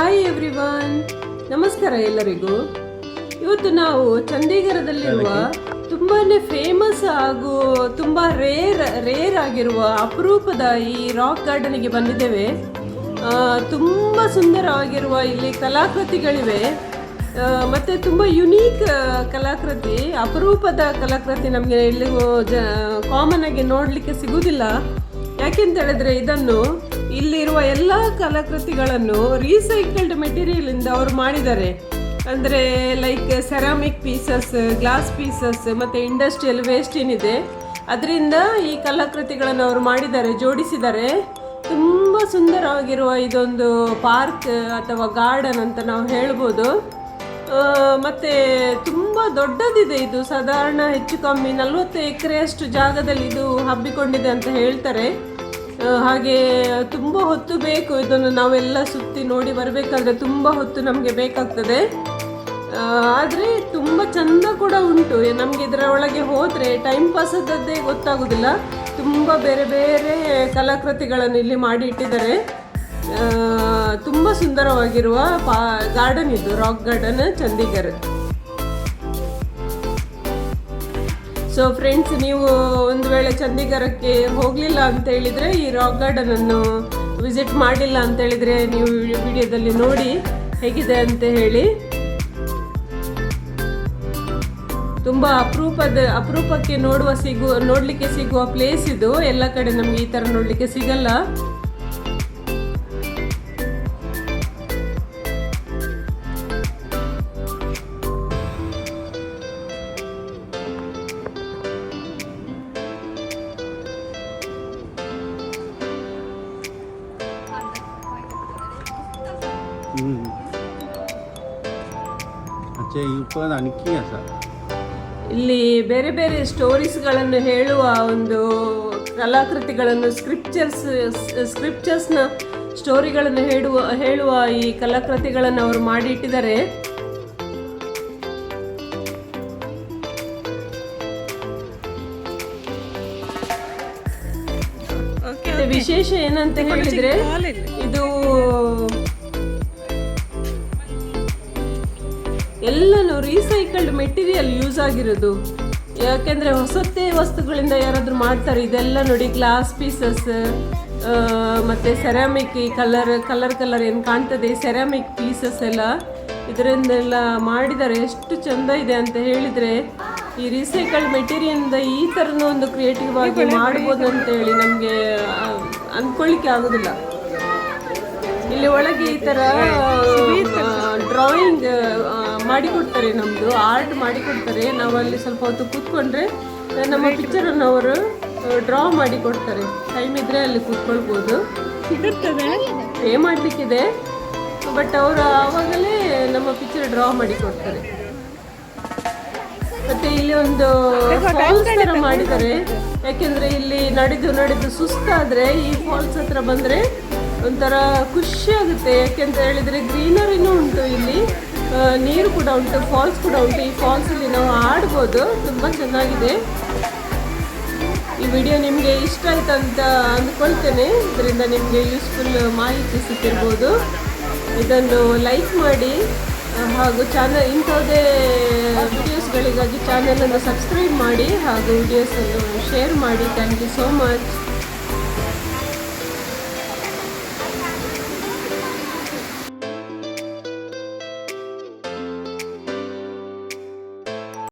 Hi everyone ನಮಸ್ಕಾರ ಎಲ್ಲರಿಗೂ. ಇವತ್ತು ನಾವು ಚಂಡೀಗಢದಲ್ಲಿರುವ ತುಂಬಾನೇ ಫೇಮಸ್ ಹಾಗೂ ತುಂಬಾ ರೇರ್ ರೇರ್ ಆಗಿರುವ ಅಪರೂಪದ ಈ ರಾಕ್ ಗಾರ್ಡನ್ಗೆ ಬಂದಿದ್ದೇವೆ. ತುಂಬ ತುಂಬಾ ಸುಂದರವಾಗಿರುವ ಇಲ್ಲಿ ಕಲಾಕೃತಿಗಳಿವೆ. ಮತ್ತು ತುಂಬ ತುಂಬಾ ಯುನೀಕ್ ಕಲಾಕೃತಿ ಅಪರೂಪದ ಕಲಾಕೃತಿ ನಮಗೆ ಇಲ್ಲಿ ಜ ಕಾಮನ್ ಆಗಿ ನೋಡಲಿಕ್ಕೆ ಸಿಗುವುದಿಲ್ಲ ಯಾಕೆಂತ ಹೇಳಿದ್ರೆ ಇದನ್ನು ಇಲ್ಲಿರುವ ಎಲ್ಲ ಕಲಾಕೃತಿಗಳನ್ನು ರೀಸೈಕಲ್ಡ್ ಮೆಟೀರಿಯಲ್ ಇಂದ ಅವರು ಮಾಡಿದ್ದಾರೆ. ಅಂದ್ರೆ like ceramic pieces glass pieces ಮತ್ತೆ ಇಂಡಸ್ಟ್ರಿಯಲ್ ವೇಸ್ಟ್ ಏನಿದೆ. ಅದರಿಂದ ಈ ಕಲಾಕೃತಿಗಳನ್ನು ಅವರು ಮಾಡಿದ್ದಾರೆ, ಜೋಡಿಸಿದ್ದಾರೆ. ತುಂಬ ಸುಂದರವಾಗಿರುವ ಇದೊಂದು ಪಾರ್ಕ್ ಅಥವಾ ಗಾರ್ಡನ್ ಅಂತ ನಾವು ಹೇಳ್ಬೋದು. ಮತ್ತು ತುಂಬ ದೊಡ್ಡದಿದೆ ಇದು. ಸಾಧಾರಣ ಹೆಚ್ಚು ಕಮ್ಮಿ ನಲವತ್ತು ಎಕರೆಯಷ್ಟು ಜಾಗದಲ್ಲಿ ಇದು ಹಬ್ಬಿಕೊಂಡಿದೆ ಅಂತ ಹೇಳ್ತಾರೆ. ಹಾಗೆ ತುಂಬ ಹೊತ್ತು ಬೇಕು. ಇದನ್ನು ನಾವೆಲ್ಲ ಸುತ್ತಿ ನೋಡಿ ಬರಬೇಕಾದ್ರೆ ತುಂಬ ಹೊತ್ತು ನಮಗೆ ಬೇಕಾಗ್ತದೆ. ಆದರೆ ತುಂಬ ಚಂದ ಕೂಡ ಉಂಟು. ನಮಗೆ ಇದರ ಒಳಗೆ ಹೋದರೆ ಟೈಮ್ ಪಾಸ್ ಆದದ್ದೇ ಗೊತ್ತಾಗೋದಿಲ್ಲ. ತುಂಬ ಬೇರೆ ಬೇರೆ ಕಲಾಕೃತಿಗಳನ್ನು ಇಲ್ಲಿ ಮಾಡಿ ಇಟ್ಟಿದ್ದಾರೆ. ತುಂಬ ಸುಂದರವಾಗಿರುವ ಪಾ ಗಾರ್ಡನ್ ಇದು rock garden Chandigarh so friends ನೀವು ಒಂದು ವೇಳೆ ಚಂಡೀಗಢಕ್ಕೆ ಹೋಗಲಿಲ್ಲ ಅಂತ ಹೇಳಿದರೆ ಈ ರಾಕ್ ಗಾರ್ಡನ್ ಅನ್ನು ವಿಸಿಟ್ ಮಾಡಿಲ್ಲ ಅಂತ ಹೇಳಿದರೆ ನೀವು ವಿಡಿಯೋದಲ್ಲಿ ನೋಡಿ ಹೇಗಿದೆ ಅಂತ ಹೇಳಿ. ತುಂಬ ಅಪರೂಪದ, ಅಪರೂಪಕ್ಕೆ ನೋಡುವ ಸಿಗುವ ನೋಡಲಿಕ್ಕೆ ಸಿಗುವ ಪ್ಲೇಸ್ ಇದು. ಎಲ್ಲ ಕಡೆ ನಮಗೆ ಈ ಥರ ನೋಡಲಿಕ್ಕೆ ಸಿಗಲ್ಲ. ಇಲ್ಲಿ ಬೇರೆ ಬೇರೆ ಸ್ಟೋರೀಸ್ಗಳನ್ನು ಹೇಳುವ ಒಂದು ಕಲಾಕೃತಿಗಳನ್ನು ಸ್ಕ್ರಿಪ್ಚರ್ಸ್ ಸ್ಕ್ರಿಪ್ಚರ್ಸ್ನ ಸ್ಟೋರಿಗಳನ್ನು ಹೇಳುವ ಹೇಳುವ ಈ ಕಲಾಕೃತಿಗಳನ್ನು ಅವರು ಮಾಡಿಟ್ಟಿದ್ದಾರೆ. ವಿಶೇಷ ಏನಂತ ಹೇಳಿದ್ರೆ ಇದು ಎಲ್ಲನೂ ರೀಸೈಕಲ್ಡ್ ಮೆಟೀರಿಯಲ್ ಯೂಸ್ ಆಗಿರೋದು. ಯಾಕೆಂದ್ರೆ ಹೊಸತೇ ವಸ್ತುಗಳಿಂದ ಯಾರಾದರೂ ಮಾಡ್ತಾರೆ ಇದೆಲ್ಲ ನೋಡಿ ಗ್ಲಾಸ್ ಪೀಸಸ್ ಮತ್ತೆ ಸೆರಾಮಿಕ್ ಈ ಕಲರ್ ಕಲರ್ ಕಲರ್ ಏನು ಕಾಣ್ತದೆ ಸೆರಾಮಿಕ್ ಪೀಸಸ್ ಎಲ್ಲ ಇದರಿಂದೆಲ್ಲ ಮಾಡಿದ್ದಾರೆ. ಎಷ್ಟು ಚಂದ ಇದೆ ಅಂತ ಹೇಳಿದ್ರೆ ಈ ರೀಸೈಕಲ್ಡ್ ಮೆಟೀರಿಯಿಂದ ಈ ಥರನೂ ಒಂದು ಕ್ರಿಯೇಟಿವ್ ಆಗಿ ಮಾಡ್ಬೋದು ಅಂತ ಹೇಳಿ ನಮಗೆ ಅಂದ್ಕೊಳ್ಳಿಕ್ಕೆ ಆಗೋದಿಲ್ಲ. ಇಲ್ಲಿ ಒಳಗೆ ಈ ತರ ಡ್ರಾಯಿಂಗ್ ಮಾಡಿಕೊಡ್ತಾರೆ ನಮ್ದು ಆರ್ಟ್ ಮಾಡಿಕೊಡ್ತಾರೆ. ನಾವು ಅಲ್ಲಿ ಸ್ವಲ್ಪ ಹೊತ್ತು ಕೂತ್ಕೊಂಡ್ರೆ ನಮ್ಮ ಅನ್ನು ಅವರು ಡ್ರಾ ಮಾಡಿ ಕೊಡ್ತಾರೆ ಟೈಮ್ ಇದ್ರೆ ಅಲ್ಲಿ ಕೂತ್ಕೊಳ್ಬೋದು. ಪೇ ಮಾಡ್ಲಿಕ್ಕಿದೆ. ಬಟ್ ಅವರು ಆವಾಗಲೇ ನಮ್ಮ ಪಿಕ್ಚರ್ ಡ್ರಾ ಮಾಡಿ ಕೊಡ್ತಾರೆ ಮತ್ತೆ ಇಲ್ಲಿ ಒಂದು ಫಾಲ್ಸ್ ತರ ಮಾಡಿದ್ದಾರೆ. ಯಾಕೆಂದ್ರೆ ಇಲ್ಲಿ ನಡೆದು ನಡೆದು ಸುಸ್ತಾದ್ರೆ ಈ ಫಾಲ್ಸ್ ಹತ್ರ ಬಂದ್ರೆ ಒಂಥರ ಖುಷಿ ಆಗುತ್ತೆ. ಯಾಕೆಂತ ಹೇಳಿದ್ರೆ ಗ್ರೀನರಿನೂ ಉಂಟು ಇಲ್ಲಿ. ನೀರು ಕೂಡ ಉಂಟು ಫಾಲ್ಸ್ ಕೂಡ ಉಂಟು. ಈ ಫಾಲ್ಸಲ್ಲಿ ನಾವು ಆಡ್ಬೋದು ತುಂಬ ಚೆನ್ನಾಗಿದೆ. ಈ ವಿಡಿಯೋ ನಿಮಗೆ ಇಷ್ಟ ಆಯ್ತು ಅಂತ ಅಂದ್ಕೊಳ್ತೇನೆ. ಇದರಿಂದ ನಿಮಗೆ ಯೂಸ್ಫುಲ್ ಮಾಹಿತಿ ಸಿಕ್ಕಿರ್ಬೋದು. ಇದನ್ನು ಲೈಕ್ ಮಾಡಿ. ಹಾಗೂ ಚಾನಲ್ ಇಂಥದ್ದೇ ವಿಡಿಯೋಸ್ಗಳಿಗಾಗಿ ಚಾನಲನ್ನು ಸಬ್ಸ್ಕ್ರೈಬ್ ಮಾಡಿ. ಹಾಗೂ ವಿಡಿಯೋಸನ್ನು ಶೇರ್ ಮಾಡಿ. Thank you so much